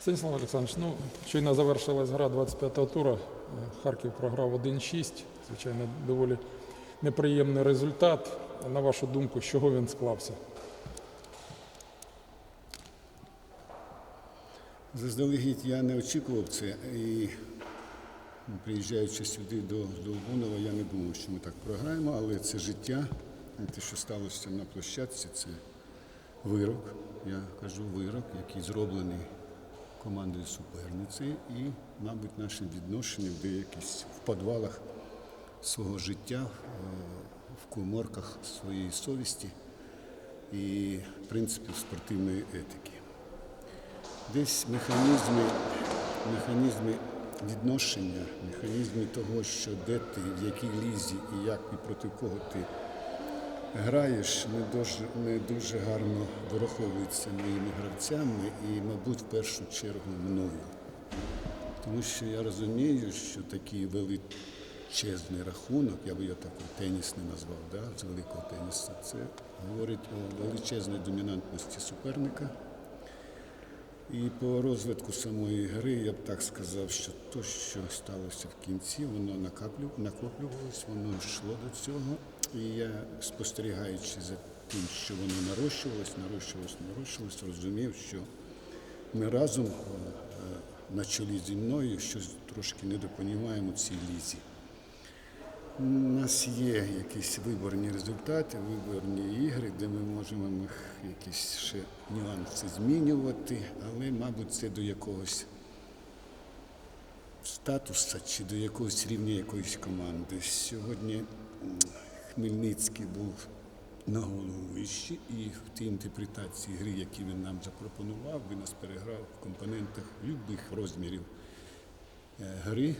Станіслав Олександрович, ну щойно завершилась гра 25-го тура. Е, Харків програв 1-6. Звичайно, доволі неприємний результат. На вашу думку, з чого він склався? Заздалегідь я не очікував це і приїжджаючи сюди до, Долбунова, я не думав, що ми так програємо, але це життя, те, що сталося на площадці, це вирок. Я кажу вирок, який зроблений командою суперниці, і, мабуть, нашим відношенням де якісь в підвалах свого життя, е, в коморках своєї совісті і принципів спортивної етики. Десь механізми, механізми відношення, механізми того, що де ти, в якій лізі і як і проти кого ти граєш, не дуже, не дуже гарно вираховуються моїми гравцями і, мабуть, в першу чергу мною. Тому що я розумію, що такий величезний рахунок, я би його так тенісний назвав, да, з великого тенісу, це говорить о величезній домінантності суперника. І по розвитку самої гри я б так сказав, що то, що сталося в кінці, воно накоплювалось, воно йшло до цього. І я, спостерігаючи за тим, що воно нарощувалось, нарощувалось, нарощувалось, розумів, що ми разом е, на чолі зі мною щось трошки недопонімаємо цій лізі. У нас є якісь виборні результати, виборні ігри, де ми можемо якісь ще нюанси змінювати, але, мабуть, це до якогось статусу чи до якогось рівня якоїсь команди. Сьогодні Хмельницький був на голову вище, і в тій інтерпретації гри, які він нам запропонував, він нас переграв в компонентах любих розмірів е, гри.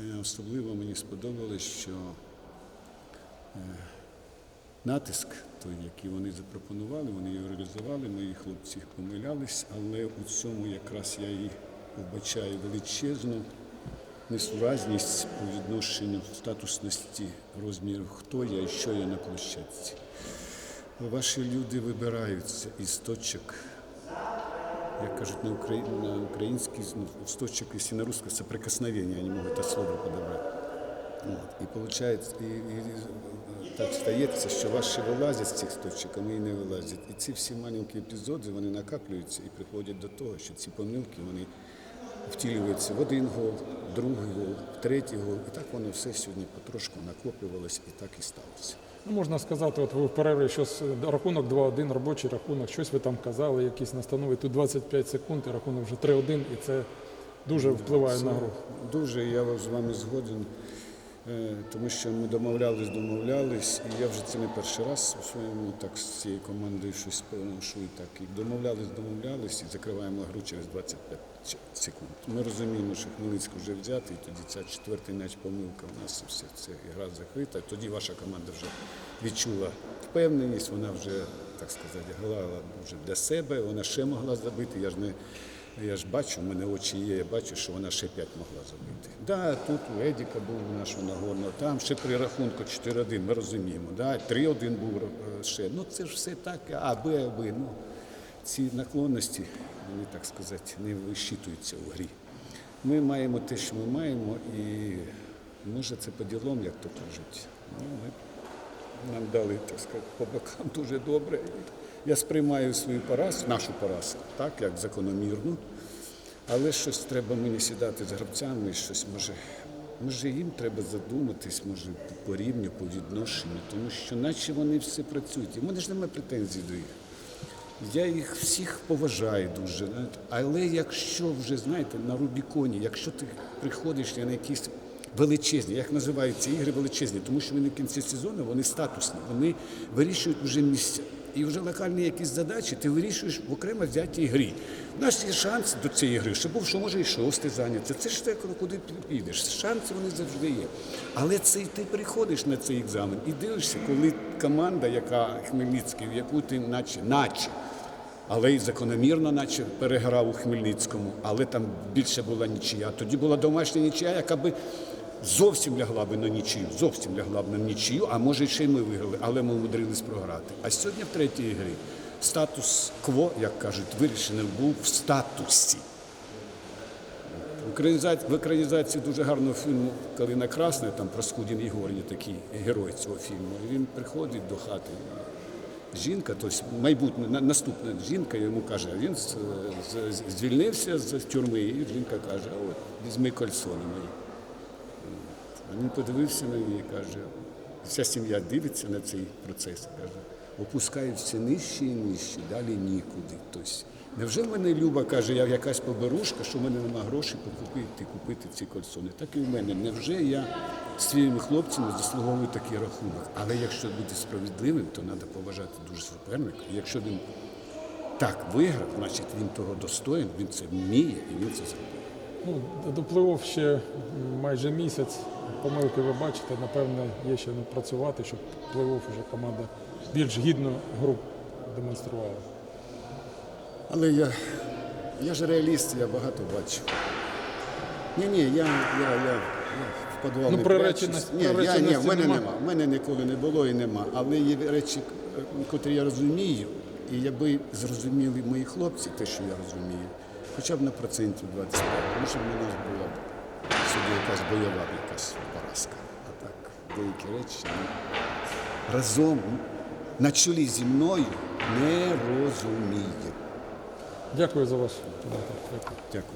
Е, Особливо мені сподобалось, що е, натиск, той, який вони запропонували, вони його реалізували, мої хлопці помилялись, але у цьому якраз я і вбачаю величезну несуразність по відношенню статусності розмірів, хто я і що я на площадці. Ваші люди вибираються із точок як кажуть на, укра... на українській, ну, з точок, якщо на русском, соприкосновения, я не можу це слово подобрати. От. І виходить, і, і, так стається, що ваші вилазять з цих точок, а мої не вилазять. І ці всі маленькі епізоди вони накаплюються і приходять до того, що ці помилки вони втілюються в один гол, в другий гол, в третій гол. І так воно все сьогодні потрошку накоплювалося і так і сталося. Ну, можна сказати, от ви в перерві щось рахунок 2-1, робочий рахунок, щось ви там казали, якісь настанови. Тут 25 секунд, і рахунок вже 3-1, і це дуже впливає на гру. Дуже я з вами згоден, тому що ми домовлялись, домовлялись, і я вже це не перший раз у своєму так з цією командою щось і так. І домовлялись, домовлялись і закриваємо гру через 25 ч- секунд. Ми розуміємо, що Хмельницький вже взятий, тоді ця четвертий м'яч помилка у нас все це гра закрита. Тоді ваша команда вже відчула впевненість, вона вже, так сказати, грала вже для себе, вона ще могла забити. Я ж не я ж бачу, в мене очі є, я бачу, що вона ще 5 могла забити. Да, тут у Едіка був у нашого Нагорного, там ще при рахунку 4-1, ми розуміємо. Да, 3-1 був е, ще. Ну це ж все так, А, Б, А. Ну, ці наклонності, вони, так сказати, не вищитуються у грі. Ми маємо те, що ми маємо, і може це по ділам, як то кажуть. Ну, ми нам дали, так сказати, по бокам дуже добре. Я сприймаю свою поразку, нашу поразку, так, як закономірну. Але щось треба мені сідати з гравцями, щось може. Може, їм треба задуматись, може, по рівню, по відношенню, тому що наче вони все працюють. В мене ж немає претензій до їх. Я їх всіх поважаю дуже. Але якщо вже, знаєте, на Рубіконі, якщо ти приходиш на якісь величезні, як називають ці ігри величезні, тому що вони в кінці сезону вони статусні, вони вирішують вже місця. І вже локальні якісь задачі ти вирішуєш в окремо взятій грі. У нас є шанс до цієї гри, що був, що може і шостий зайняти. Це ж те, куди ти підеш. Шанси вони завжди є. Але це ти приходиш на цей екзамен і дивишся, коли команда, яка Хмельницький, в яку ти наче, наче але й закономірно, наче переграв у Хмельницькому, але там більше була нічия. Тоді була домашня нічия, яка би зовсім лягла би на нічию, зовсім лягла б на нічию, а може ще й ми виграли, але ми умудрились програти. А сьогодні в третій грі статус кво, як кажуть, вирішений був в статусі. в екранізації дуже гарного фільму Калина Красна, там про Скудін Єгор такий герой цього фільму. І він приходить до хати. Жінка, тобто майбутня наступна жінка йому каже, він звільнився з тюрми, і жінка каже, от візьми кольцо на мої. А він подивився на неї і каже, вся сім'я дивиться на цей процес каже, опускають все нижче і нижче, далі нікуди. Тобто, невже в мене Люба каже, я якась поберушка, що в мене нема грошей покупити купити ці кольцони? Так і в мене. Невже я своїми хлопцями заслуговую такий рахунок? Але якщо бути справедливим, то треба поважати дуже суперника. Якщо він так виграв, значить він того достоїн, він це вміє і він це зробив. Ну, до плей-офф ще майже місяць. Помилки ви бачите, напевне, є ще напрацювати, щоб плей-офф вже команда більш гідну гру демонструвала. Але я, я ж реаліст, я багато бачу. Ні, ні, я, я, я, я в підвал Ну, не приреченості- Ні, я, ні, в мене нема. нема. В мене ніколи не було і нема. Але є речі, е, котрі я розумію, і якби зрозуміли мої хлопці, те, що я розумію, хоча б на процентів 25, тому що в мене була б собі якась бойова якась поразка. А так, деякі речі ну, разом на чолі зі мною не розуміє. Дякую за вас. Дякую.